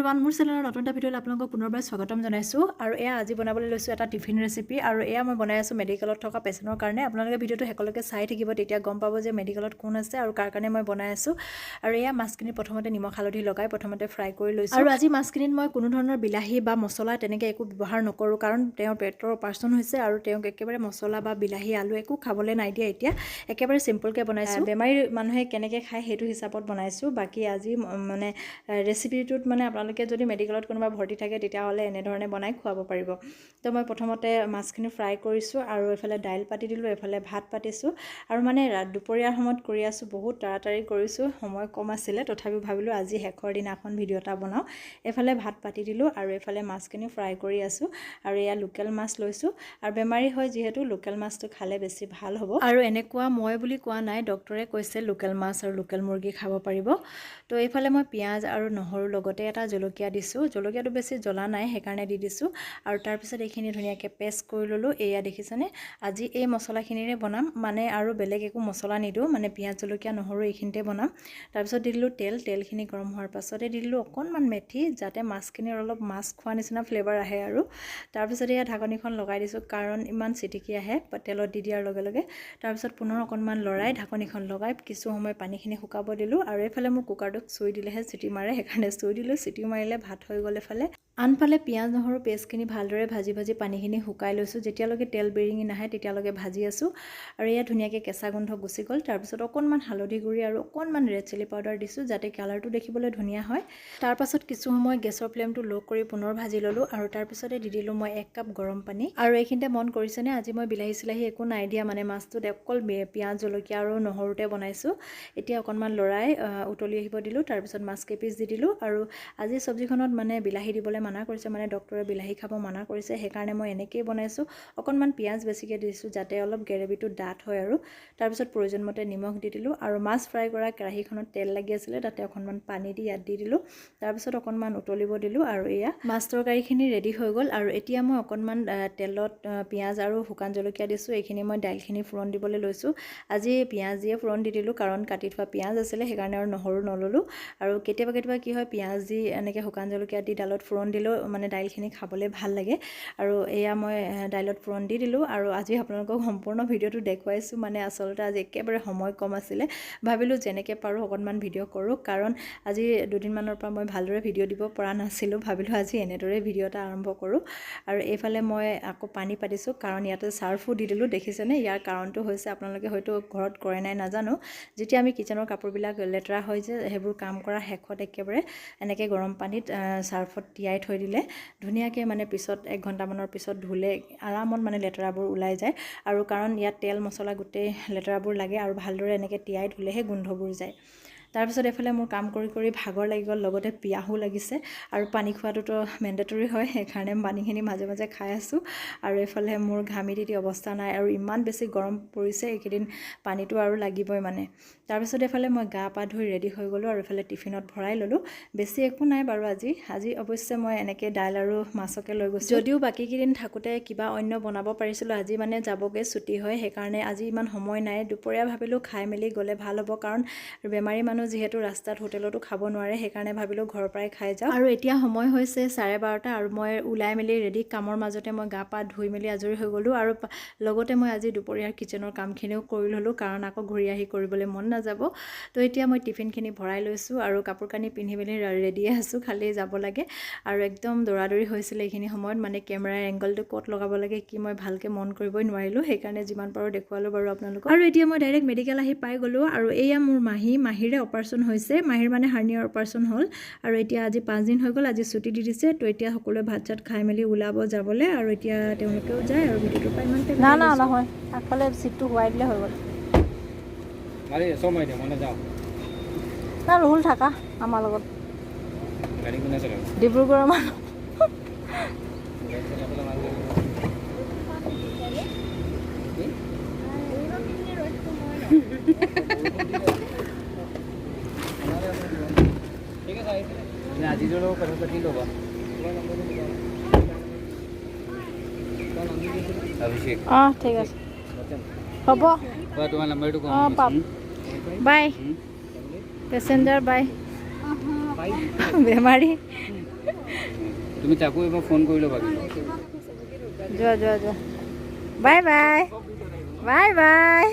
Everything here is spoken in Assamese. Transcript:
এভৰিৱান মোৰ চেনেলৰ নতুন এটা ভিডিঅ'লৈ আপোনালোকক পুনৰবাৰ স্বাগতম জনাইছোঁ। আৰু এয়া আজি বনাবলৈ লৈছোঁ এটা টিফিন ৰেচিপি আৰু এয়া মই বনাই আছোঁ মেডিকেলত থকা পেচেণ্টৰ কাৰণে। আপোনালোকে ভিডিঅ'টো শেষলৈকে চাই থাকিব তেতিয়া গম পাব যে মেডিকেলত কোন আছে আৰু কাৰ কাৰণে মই বনাই আছোঁ। আৰু এয়া মাছখিনি প্ৰথমতে নিমখ হালধি লগাই প্ৰথমতে ফ্ৰাই কৰি লৈছোঁ। আৰু আজি মাছখিনিত মই কোনো ধৰণৰ বিলাহী বা মছলা তেনেকৈ একো ব্যৱহাৰ নকৰোঁ কাৰণ তেওঁৰ পেটৰ অপাৰেশ্যন হৈছে আৰু তেওঁক একেবাৰে মছলা বা বিলাহী আলু একো খাবলৈ নাই দিয়া এতিয়া। একেবাৰে চিম্পলকৈ বনাইছোঁ। বেমাৰী মানুহে কেনেকৈ খায় সেইটো হিচাপত বনাইছোঁ। বাকী আজি মানে ৰেচিপিটোত মানে আপোনালোকে যদি মেডিকেলত কোনোবা ভৰ্তি থাকে তেতিয়াহ'লে এনেধৰণে বনাই খুৱাব পাৰিব। তো মই প্ৰথমতে মাছখিনি ফ্ৰাই কৰিছোঁ আৰু এইফালে দাইল পাতি দিলোঁ এইফালে ভাত পাতিছোঁ আৰু মানে দুপৰীয়াৰ সময়ত কৰি আছোঁ বহুত তাড়াতাড়ি কৰিছোঁ সময় কম আছিলে। তথাপিও ভাবিলোঁ আজি শেষৰ দিনাখন ভিডিঅ' এটা বনাওঁ। এইফালে ভাত পাতি দিলোঁ আৰু এইফালে মাছখিনি ফ্ৰাই কৰি আছোঁ আৰু এয়া লোকেল মাছ লৈছোঁ। আৰু বেমাৰী হয় যিহেতু লোকেল মাছটো খালে বেছি ভাল হ'ব। আৰু এনেকুৱা মই বুলি কোৱা নাই ডক্টৰে কৈছে লোকেল মাছ আৰু লোকেল মুৰ্গী খাব পাৰিব। তো এইফালে মই পিঁয়াজ আৰু নহৰু লগতে এটা জলকীয়া দিছোঁ। জলকীয়াটো বেছি জ্বলা নাই, সেইকাৰণে দি দিছোঁ। আৰু তাৰপিছত এইখিনি ধুনীয়াকৈ পেষ্ট কৰি ল'লোঁ। এয়া দেখিছেনে? আজি এই মছলাখিনিৰে বনাম। মানে আৰু বেলেগ একো মছলা নিদিওঁ। মানে পিঁয়াজ, জলকীয়া নহৰু এইখিনিতে বনাম। তাৰপিছত দি দিলোঁ তেল। তেলখিনি গৰম হোৱাৰ পাছতে দি দিলোঁ অকণমান মেথি, যাতে মাছখিনিৰ অলপ মাছ খোৱা নিচিনা ফ্লেভাৰ আহে আৰু। তাৰপিছত এয়া ঢাকনিখন লগাই দিছোঁ, কাৰণ ইমান চিটিকি আহে তেলত দি দিয়াৰ লগে লগে। তাৰপিছত পুনৰ অকণমান লৰাই ঢাকনিখন লগাই কিছু সময় পানীখিনি শুকাব দিলোঁ। আৰু এইফালে মোৰ কুকাৰটোত চুই দিলেহে চিটি মাৰে, সেইকাৰণে চুই দিলোঁ, চিটি মাৰিলে ভাত হৈ গ'ল এফালে। আনফালে পিঁয়াজ নহৰু পেষ্টখিনি ভালদৰে ভাজি ভাজি পানীখিনি শুকাই লৈছোঁ। যেতিয়ালৈকে তেল বিৰিঙি নাহে তেতিয়ালৈকে ভাজি আছোঁ। আৰু এয়া ধুনীয়াকৈ কেঁচা গোন্ধ গুচি গ'ল। তাৰপিছত অকণমান হালধি গুড়ি আৰু অকণমান ৰেড চিলি পাউডাৰ দিছোঁ যাতে কালাৰটো দেখিবলৈ ধুনীয়া হয়। তাৰপাছত কিছু সময় গেছৰ ফ্লেমটো ল' কৰি পুনৰ ভাজি ল'লোঁ আৰু তাৰপিছতে দি দিলোঁ মই এক কাপ গৰম পানী। আৰু এইখিনিতে মন কৰিছেনে? আজি মই বিলাহী চিলাহী একো নাই দিয়া মানে মাছটোত অকল পিঁয়াজ জলকীয়া আৰু নহৰুতে বনাইছোঁ। এতিয়া অকণমান লৰাই উতলি আহিব দিলোঁ। তাৰপিছত মাছ কেইপিচ দি দিলোঁ। আৰু আজি চব্জিখনত মানে বিলাহী দিবলৈ মানা কৰিছে মানে ডক্টৰে বিলাহী খাব মানা কৰিছে সেইকাৰণে মই এনেকৈয়ে বনাইছোঁ। অকণমান পিঁয়াজ বেছিকৈ দিছোঁ যাতে অলপ গ্ৰেভিটো ডাঠ হয় আৰু তাৰপিছত প্ৰয়োজন মতে নিমখ দি দিলোঁ আৰু মাছ ফ্ৰাই কৰা কেৰাহীখনত তেল লাগি আছিলে তাতে অকণমান পানী দি ইয়াত দি দিলোঁ। তাৰপিছত অকণমান উতলিব দিলোঁ আৰু এয়া মাছ তৰকাৰীখিনি ৰেডি হৈ গ'ল আৰু এতিয়া মই অকণমান তেলত পিঁয়াজ আৰু শুকান জলকীয়া দিছোঁ এইখিনি মই দাইলখিনি ফোৰণ দিবলৈ লৈছোঁ। আজি পিঁয়াজ দিয়ে ফোৰণ দি দিলোঁ কাৰণ কাটি থোৱা পিঁয়াজ আছিলে সেইকাৰণে আৰু নহৰু নল'লোঁ। আৰু কেতিয়াবা কেতিয়াবা কি হয় পিঁয়াজ দি এনেকৈ শুকান জলকীয়া দি দাইলত ফোৰণ দিলেও মানে দাইলখিনি খাবলৈ ভালো লাগে। আৰু এয়া মই দাইলত ফোৰণ দি দিলোঁ আৰু আজি আপোনালোকক সম্পূৰ্ণ ভিডিঅ'টো দেখুৱাইছোঁ মানে আচলতে আজি একেবাৰে সময় কম আছিলে। ভাবিলোঁ যেনেকৈ পাৰোঁ অকণমান ভিডিঅ' কৰোঁ, কাৰণ আজি দুদিনমানৰ পৰা মই ভালদৰে ভিডিঅ' দিব পৰা নাছিলোঁ, ভাবিলোঁ আজি এনেদৰে ভিডিঅ' এটা আৰম্ভ কৰোঁ। আৰু এইফালে মই আকৌ পানী পাতিছোঁ, কাৰণ ইয়াতে চাৰ্ফো দি দিলোঁ, দেখিছেনে? ইয়াৰ কাৰণটো হৈছে আপোনালোকে হয়তো ঘৰত কৰে নাই নাজানো। যেতিয়া আমি কিচেনৰ কাপোৰবিলাক লেতেৰা হয় যে, সেইবোৰ কাম কৰা শেষত একেবাৰে এনেকৈ গৰম পানীত চাৰ্ফত তিয়াই থৈ দিলে ধুনীয়াকৈ মানে পিছত এক ঘণ্টামানৰ পিছত ধুলে আৰামত মানে লেতেৰাবোৰ ওলাই যায়। আৰু কাৰণ ইয়াত তেল মছলা গোটেই লেতেৰাবোৰ লাগে আৰু ভালদৰে এনেকৈ তিয়াই ধুলেহে গোন্ধবোৰ যায়। তাৰপিছত এইফালে মোৰ কাম কৰি কৰি ভাগৰ লাগি গ'ল লগতে পিয়াহো লাগিছে আৰু পানী খোৱাটোতো মেণ্ডেটৰী হয় সেইকাৰণে পানীখিনি মাজে মাজে খাই আছোঁ। আৰু এইফালে মোৰ ঘামি তিতি অৱস্থা নাই আৰু ইমান বেছি গৰম পৰিছে এইকেইদিন পানীটো আৰু লাগিবই মানে। তাৰপিছত এইফালে মই গা পা ধুই ৰেডি হৈ গ'লোঁ আৰু এইফালে টিফিনত ভৰাই ল'লোঁ। বেছি একো নাই বাৰু আজি আজি অৱশ্যে মই এনেকৈ দাইল আৰু মাছকে লৈ গৈছোঁ। যদিও বাকীকেইদিন থাকোঁতে কিবা অন্য বনাব পাৰিছিলোঁ আজি মানে যাবগৈ ছুটি হয় সেইকাৰণে আজি ইমান সময় নাই। দুপৰীয়া ভাবিলোঁ খাই মেলি গ'লে ভাল হ'ব কাৰণ বেমাৰী মানুহ যিহেতু ৰাস্তাত হোটেলতো খাব নোৱাৰে সেইকাৰণে ভাবিলোঁ ঘৰৰ পৰাই খাই যাওঁ। আৰু এতিয়া সময় হৈছে চাৰে বাৰটা আৰু মই ওলাই মেলি ৰেডি কামৰ মাজতে মই গা পা ধুই মেলি আজৰি হৈ গ'লোঁ আৰু লগতে মই আজি দুপৰীয়াৰ কিচেনৰ কামখিনিও কৰি ল'লোঁ কাৰণ আকৌ ঘূৰি আহি কৰিবলৈ মন নাযাব। তো এতিয়া মই টিফিনখিনি ভৰাই লৈছোঁ আৰু কাপোৰ কানি পিন্ধি মেলি ৰেডিয়ে আছোঁ খালি যাব লাগে। আৰু একদম দৌৰা দৌৰি হৈছিলে এইখিনি সময়ত মানে কেমেৰাৰ এংগলটো ক'ত লগাব লাগে কি মই ভালকৈ মন কৰিবই নোৱাৰিলোঁ সেইকাৰণে যিমান পাৰোঁ দেখুৱালোঁ বাৰু আপোনালোকক। আৰু এতিয়া মই ডাইৰেক্ট মেডিকেল আহি পাই গ'লোঁ আৰু এয়া মোৰ মাহী মাহীৰে অপাৰেশ্যন হৈছে মাহীৰ মানে হাৰ্নিয়াৰ অপাৰেশ্যন হ'ল। আৰু এতিয়া আজি পাঁচদিন হৈ গ'ল আজি ছুটি দি দিছে। তো এতিয়া সকলোৱে ভাত চাত খাই মেলি ওলাব যাবলৈ আৰু এতিয়া তেওঁলোকেও যায় আৰু ভিডিঅ'টোৰ পৰা ইমান না না নহয়। আগফালে চিটটো হোৱাই দিলে হৈ গ'ল। আরে সময় দে মনে যাও না ৰহুল থাকা আমাৰ লগত। গাড়ী কোনে চলাব? ডিব্ৰুগড়ৰ মানুহ। লগত কথা পাতি ল'বা অভিষেক অঁ ঠিক আছে হ'ব বা তোমাৰ নাম্বাৰটো অঁ পাম বাই পেচেঞ্জাৰ বাই বেমাৰী তুমি তাকো এবাৰ ফোন কৰি ল'বা যোৱা যোৱা যোৱা বাই বাই বাই বাই